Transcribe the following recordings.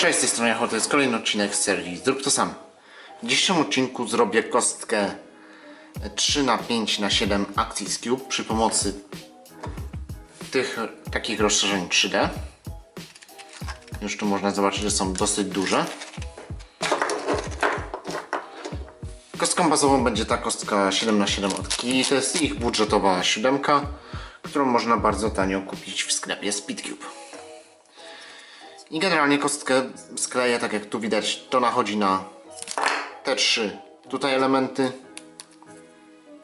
Cześć, z tej strony Jacho, to jest kolejny odcinek z serii Zrób to sam. W dzisiejszym odcinku zrobię kostkę 3 na 5 na 7 akcji z Cube przy pomocy tych takich rozszerzeń 3D. Już tu można zobaczyć, że są dosyć duże. Kostką bazową będzie ta kostka 7 na 7 od Kili. To jest ich budżetowa siódemka, którą można bardzo tanio kupić w sklepie Speedcube. I generalnie kostkę skleję, tak jak tu widać, to nachodzi na te trzy. Tutaj elementy,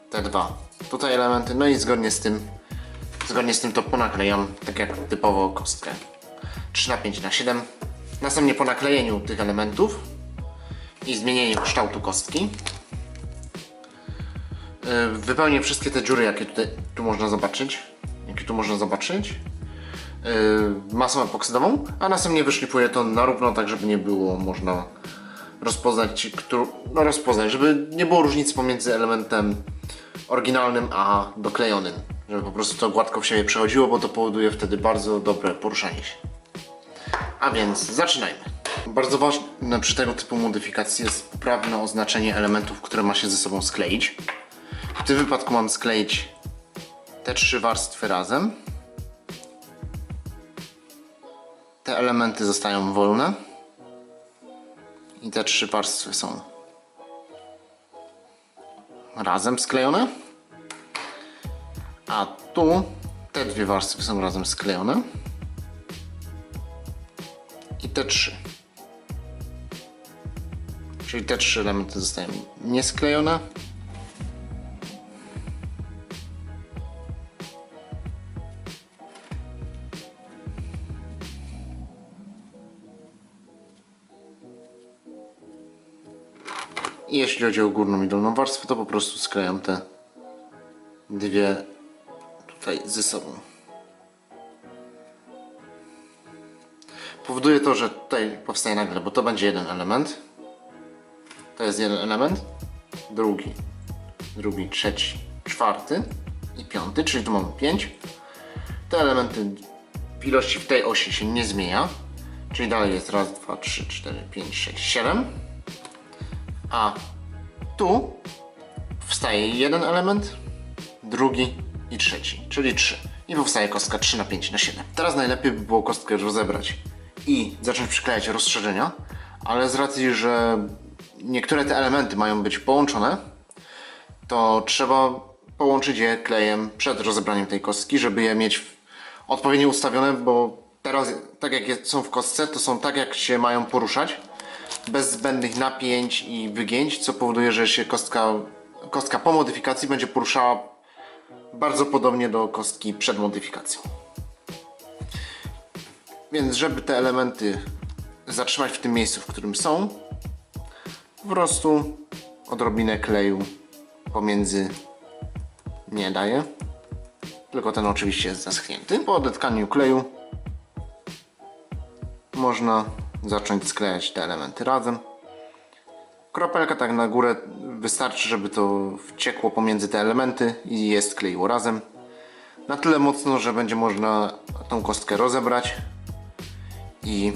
te dwa. Tutaj elementy, no i zgodnie z tym, zgodnie z tym to ponaklejam, tak jak typowo kostkę. 3 na 5 na 7. Następnie po naklejeniu tych elementów i zmienieniu kształtu kostki yy, wypełnię wszystkie te dziury, jakie tutaj tu można zobaczyć, jakie tu można zobaczyć masą epoksydową, a następnie wyszlifuję to na równo, tak żeby nie było można rozpoznać, któr- no rozpoznać, żeby nie było różnicy pomiędzy elementem oryginalnym a doklejonym, żeby po prostu to gładko w siebie przechodziło, bo to powoduje wtedy bardzo dobre poruszanie się. A więc zaczynajmy. Bardzo ważne przy tego typu modyfikacji jest poprawne oznaczenie elementów, które ma się ze sobą skleić. W tym wypadku mam skleić te trzy warstwy razem. Elementy zostają wolne. I te trzy warstwy są razem sklejone. A tu te dwie warstwy są razem sklejone. I te trzy. Czyli te trzy elementy zostają niesklejone. Jeśli chodzi o górną i dolną warstwę, to po prostu sklejam te dwie tutaj ze sobą. Powoduje to, że tutaj powstaje nagle, bo to będzie jeden element. To jest jeden element, drugi, drugi, trzeci, czwarty i piąty, czyli tu mamy pięć. Te elementy w ilości w tej osi się nie zmienia, czyli dalej jest raz, dwa, trzy, cztery, pięć, sześć, siedem. A tu wstaje jeden element, drugi i trzeci, czyli 3. I powstaje kostka 3 na 5 na 7. Teraz najlepiej by było kostkę rozebrać i zacząć przyklejać rozszerzenia, ale z racji, że niektóre te elementy mają być połączone, to trzeba połączyć je klejem przed rozebraniem tej kostki, żeby je mieć odpowiednio ustawione, bo teraz tak jak są w kostce, to są tak jak się mają poruszać, bez zbędnych napięć i wygięć, co powoduje, że się kostka, kostka po modyfikacji będzie poruszała bardzo podobnie do kostki przed modyfikacją. Więc żeby te elementy zatrzymać w tym miejscu, w którym są, po prostu odrobinę kleju pomiędzy nie daję. Tylko ten oczywiście jest zaschnięty. Po odetkaniu kleju można zacząć sklejać te elementy razem. Kropelka tak na górę wystarczy, żeby to wciekło pomiędzy te elementy i je skleiło razem. Na tyle mocno, że będzie można tą kostkę rozebrać i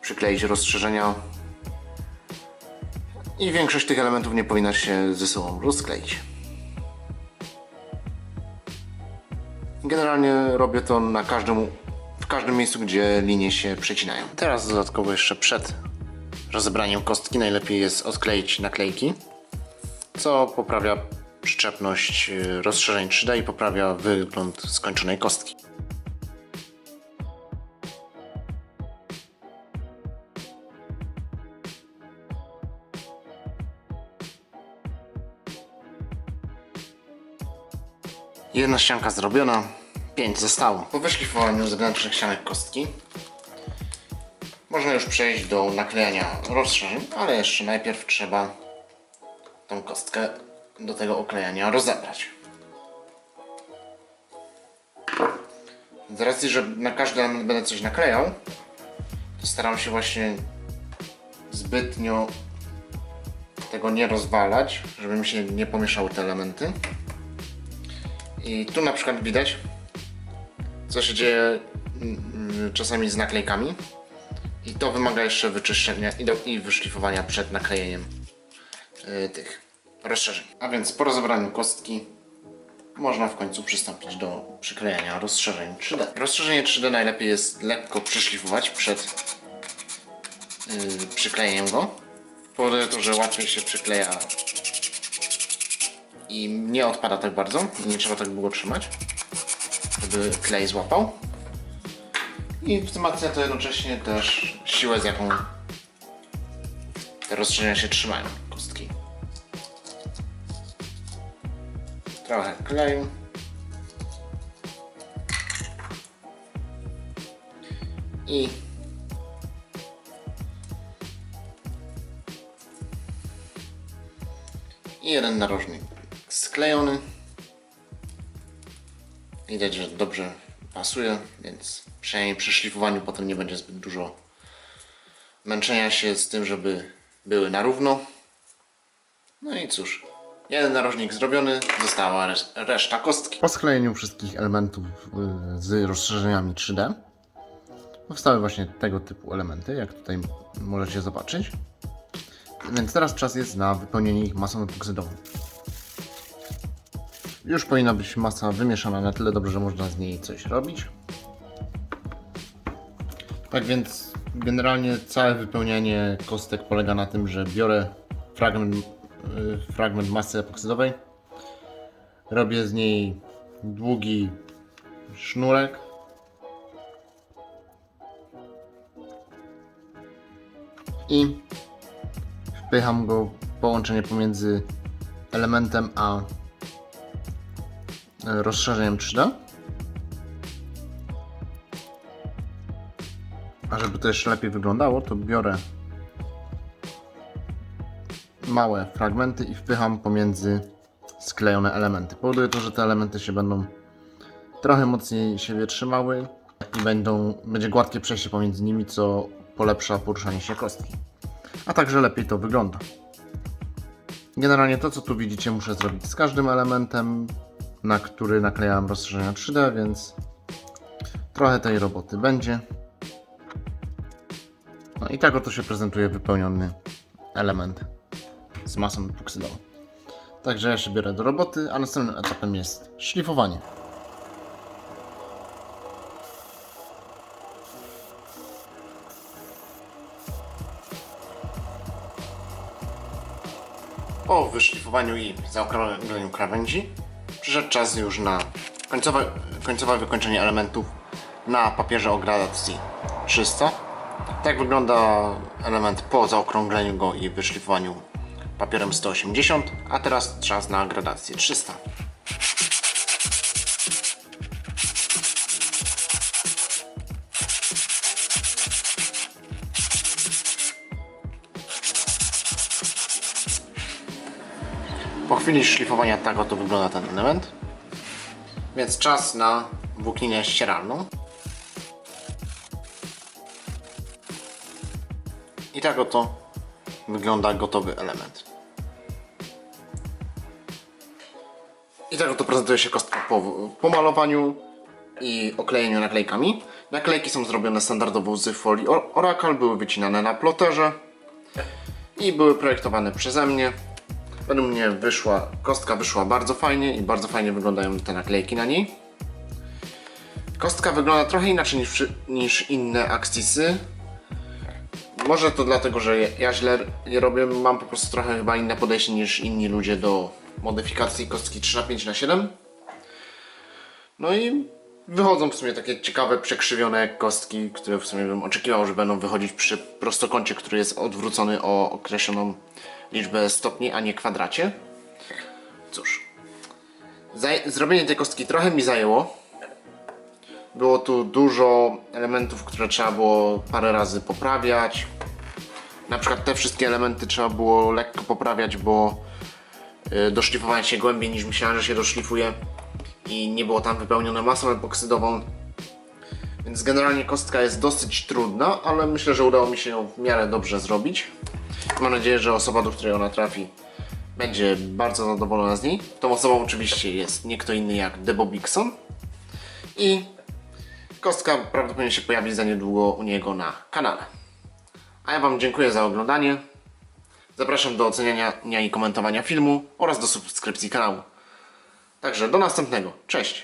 przykleić rozszerzenia. I większość tych elementów nie powinna się ze sobą rozkleić. Generalnie robię to na każdym, w każdym miejscu, gdzie linie się przecinają. Teraz dodatkowo jeszcze przed rozebraniem kostki najlepiej jest odkleić naklejki, co poprawia przyczepność y, rozszerzeń 3D i poprawia wygląd skończonej kostki. Jedna ścianka zrobiona, pięć zostało. Po wyszlifowaniu zewnętrznych ścianek kostki można już przejść do naklejania rozszerzeń, ale jeszcze najpierw trzeba tą kostkę do tego oklejania rozebrać. Z racji, że na każdy element będę coś naklejał, to staram się właśnie zbytnio tego nie rozwalać, żeby mi się nie pomieszały te elementy. I tu na przykład widać, co się dzieje mm, mm, czasami z naklejkami. I to wymaga jeszcze wyczyszczenia i, do, i wyszlifowania przed naklejeniem y, tych rozszerzeń. A więc po rozebraniu kostki można w końcu przystąpić do przyklejania rozszerzeń 3D. Rozszerzenie 3D najlepiej jest lekko przyszlifować przed yy, przyklejeniem go. Powoduje to, że łatwiej się przykleja i nie odpada tak bardzo, i nie trzeba tak długo trzymać, żeby klej złapał. I wzmacnia to jednocześnie też siłę, z jaką te rozszerzenia się trzymają, kostki. Trochę kleju. I i jeden narożnik sklejony. Widać, że dobrze pasuje, więc przynajmniej przy szlifowaniu potem nie będzie zbyt dużo męczenia się z tym, żeby były na równo. No i cóż, jeden narożnik zrobiony, została resz- reszta kostki. Po sklejeniu wszystkich elementów y, z rozszerzeniami 3D powstały właśnie tego typu elementy, jak tutaj możecie zobaczyć. Więc teraz czas jest na wypełnienie ich masą epoksydową. Już powinna być masa wymieszana na tyle dobrze, że można z niej coś robić. Tak więc generalnie całe wypełnianie kostek polega na tym, że biorę fragment, y, fragment masy epoksydowej, robię z niej długi sznurek i wpycham go w połączenie pomiędzy elementem a rozszerzeniem 3D. A żeby to jeszcze lepiej wyglądało, to biorę małe fragmenty i wpycham pomiędzy sklejone elementy. Powoduje to, że te elementy się będą trochę mocniej siebie trzymały i będą, będzie gładkie przejście pomiędzy nimi, co polepsza poruszanie się kostki. A także lepiej to wygląda. Generalnie to, co tu widzicie, muszę zrobić z każdym elementem, na który naklejałem rozszerzenia 3D, więc trochę tej roboty będzie. No i tak oto się prezentuje wypełniony element z masą epoksydową. Także ja się biorę do roboty, a następnym etapem jest szlifowanie. Po wyszlifowaniu i zaokrągleniu krawędzi przyszedł czas już na końcowe, końcowe wykończenie elementów na papierze o gradacji 300. Tak wygląda element po zaokrągleniu go i wyszlifowaniu papierem 180, a teraz czas na gradację 300. Po chwili szlifowania tak oto wygląda ten element. Więc czas na włókninę ścieralną. I tak oto wygląda gotowy element. I tak oto prezentuje się kostka po pomalowaniu i oklejeniu naklejkami. Naklejki są zrobione standardowo z folii Or- Oracle, były wycinane na ploterze i były projektowane przeze mnie. Według mnie wyszła, kostka wyszła bardzo fajnie i bardzo fajnie wyglądają te naklejki na niej. Kostka wygląda trochę inaczej niż, niż inne Axisy. Może to dlatego, że ja- źle je robię, mam po prostu trochę chyba inne podejście niż inni ludzie do modyfikacji kostki 3 na 5 na 7 No i wychodzą w sumie takie ciekawe, przekrzywione kostki, które w sumie bym oczekiwał, że będą wychodzić przy prostokącie, który jest odwrócony o określoną liczbę stopni, a nie kwadracie. Cóż, zrobienie tej kostki trochę mi zajęło. Było tu dużo elementów, które trzeba było parę razy poprawiać. Na przykład te wszystkie elementy trzeba było lekko poprawiać, bo y, doszlifowałem się głębiej niż myślałem, że się doszlifuje i nie było tam wypełnione masą epoksydową. Więc generalnie kostka jest dosyć trudna, ale myślę, że udało mi się ją w miarę dobrze zrobić. Mam nadzieję, że osoba, do której ona trafi, będzie bardzo zadowolona z niej. Tą osobą oczywiście jest nie kto inny jak Debo Bixon. I kostka prawdopodobnie się pojawi za niedługo u niego na kanale. A ja Wam dziękuję za oglądanie. Zapraszam do oceniania i komentowania filmu oraz do subskrypcji kanału. Także do następnego. Cześć!